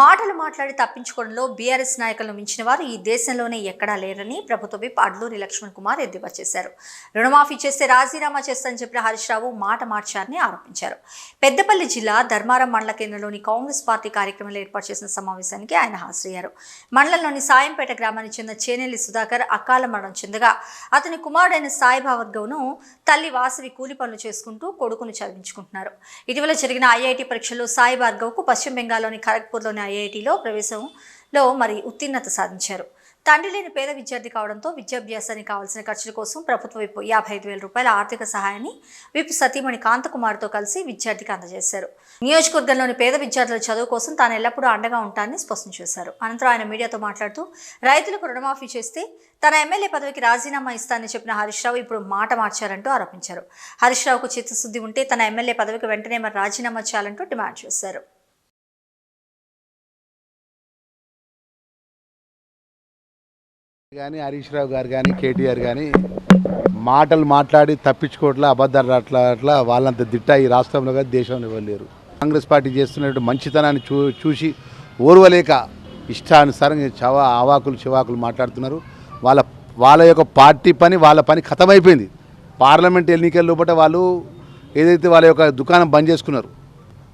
మాటలు మాట్లాడి తప్పించుకోవడంలో బీఆర్ఎస్ నాయకులను మించిన వారు ఈ దేశంలోనే ఎక్కడా లేరని ప్రభుత్వ విప్ అడ్లూరి లక్ష్మణ్ కుమార్ ఎద్దేవా చేశారు. రుణమాఫీ చేస్తే రాజీనామా చేస్తానని చెప్పిన హరీష్ రావు మాట మార్చారని ఆరోపించారు. పెద్దపల్లి జిల్లా ధర్మారం మండల కేంద్రంలోని కాంగ్రెస్ పార్టీ కార్యక్రమంలో ఏర్పాటు చేసిన సమావేశానికి ఆయన హాజరయ్యారు. మండలంలోని సాయంపేట గ్రామానికి చెందిన చేనేలి సుధాకర్ అకాల మరణం చెందగా అతని కుమారుడైన సాయిబావర్ తల్లి వాసవి కూలి పనులు చేసుకుంటూ కొడుకును చదివించుకుంటున్నారు. ఇటీవల జరిగిన ఐఐటి పరీక్షల్లో సాయి భార్గవ్కు పశ్చిమ బెంగాల్లోని ఖరగ్పూర్లోని ఐఐటిలో ప్రవేశంలో మరి ఉత్తీర్ణత సాధించారు. తండ్రి లేని పేద విద్యార్థి కావడంతో విద్యాభ్యాసానికి కావాల్సిన ఖర్చుల కోసం ప్రభుత్వ విప్ యాభై ఐదు వేల రూపాయల ఆర్థిక సహాయాన్ని విప్ సతీమణి కాంతకుమార్తో కలిసి విద్యార్థికి అందజేశారు. నియోజకవర్గంలోని పేద విద్యార్థుల చదువు కోసం తాను ఎల్లప్పుడూ అండగా ఉంటానని స్పష్టం చేశారు. అనంతరం ఆయన మీడియాతో మాట్లాడుతూ రైతులకు రుణమాఫీ చేస్తే తన ఎమ్మెల్యే పదవికి రాజీనామా ఇస్తానని చెప్పిన హరీష్ రావు ఇప్పుడు మాట మార్చారంటూ ఆరోపించారు. హరీష్ రావుకు చిత్తశుద్ధి ఉంటే తన ఎమ్మెల్యే పదవికి వెంటనే మరి రాజీనామా చేయాలంటూ డిమాండ్ చేశారు. కానీ హరీష్ రావు గారు కానీ కేటీఆర్ కానీ మాటలు మాట్లాడి తప్పించుకోవట్లా అబద్ధాలు అట్లా అట్లా వాళ్ళంత దిట్ట ఈ రాష్ట్రంలో కానీ దేశంలో ఇవ్వలేరు కాంగ్రెస్ పార్టీ చేస్తున్నట్టు మంచితనాన్ని చూ చూసి ఓర్వలేక ఇష్టానుసారంగా చవ అవాకులు చివాకులు మాట్లాడుతున్నారు. వాళ్ళ వాళ్ళ యొక్క పార్టీ పని వాళ్ళ పని ఖతమైపోయింది పార్లమెంట్ ఎన్నికల లోపల వాళ్ళు ఏదైతే వాళ్ళ యొక్క దుకాణం బంద్ చేసుకున్నారు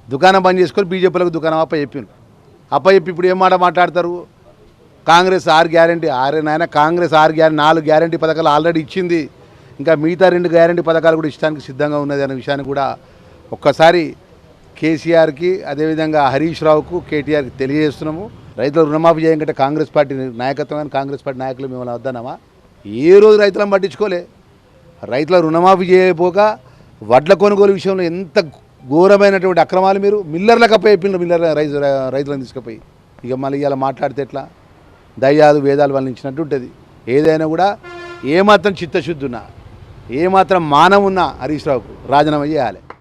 దుకాణం బంద్ చేసుకొని బీజేపీలకు దుకాణం అప్ప చెప్పారు. అప్ప చెప్పి ఇప్పుడు ఏం మాట మాట్లాడతారు? కాంగ్రెస్ ఆరు గ్యారంటీ ఆరే నాయన కాంగ్రెస్ ఆరు గ్యారెంటీ నాలుగు గ్యారంటీ పథకాలు ఆల్రెడీ ఇచ్చింది. ఇంకా మిగతా రెండు గ్యారంటీ పథకాలు కూడా ఇష్టానికి సిద్ధంగా ఉన్నది అనే విషయాన్ని కూడా ఒక్కసారి కేసీఆర్కి అదేవిధంగా హరీష్ రావుకు కేటీఆర్కి తెలియజేస్తున్నాము. రైతుల రుణమాఫీ చేయకంటే కాంగ్రెస్ పార్టీ నాయకత్వం కానీ కాంగ్రెస్ పార్టీ నాయకులు మిమ్మల్ని వద్దన్నామా? ఏ రోజు రైతులను పట్టించుకోలే. రైతుల రుణమాఫీ చేయకపోక వడ్ల కొనుగోలు విషయంలో ఎంత ఘోరమైనటువంటి అక్రమాలు మీరు మిల్లర్లకు అప్పచెప్పినారు మిల్లర్ రైతు రైతులను తీసుకుపోయి. ఇక మళ్ళీ ఇలా మాట్లాడితే ఎట్లా? దయ్యాలు వేదాలు వల్లించినట్టు ఉంటుంది. ఏదైనా కూడా ఏమాత్రం చిత్తశుద్ధి ఉన్నా ఏమాత్రం మానం ఉన్నా హరీష్ రావుకు రాజీనామా చేయాలి.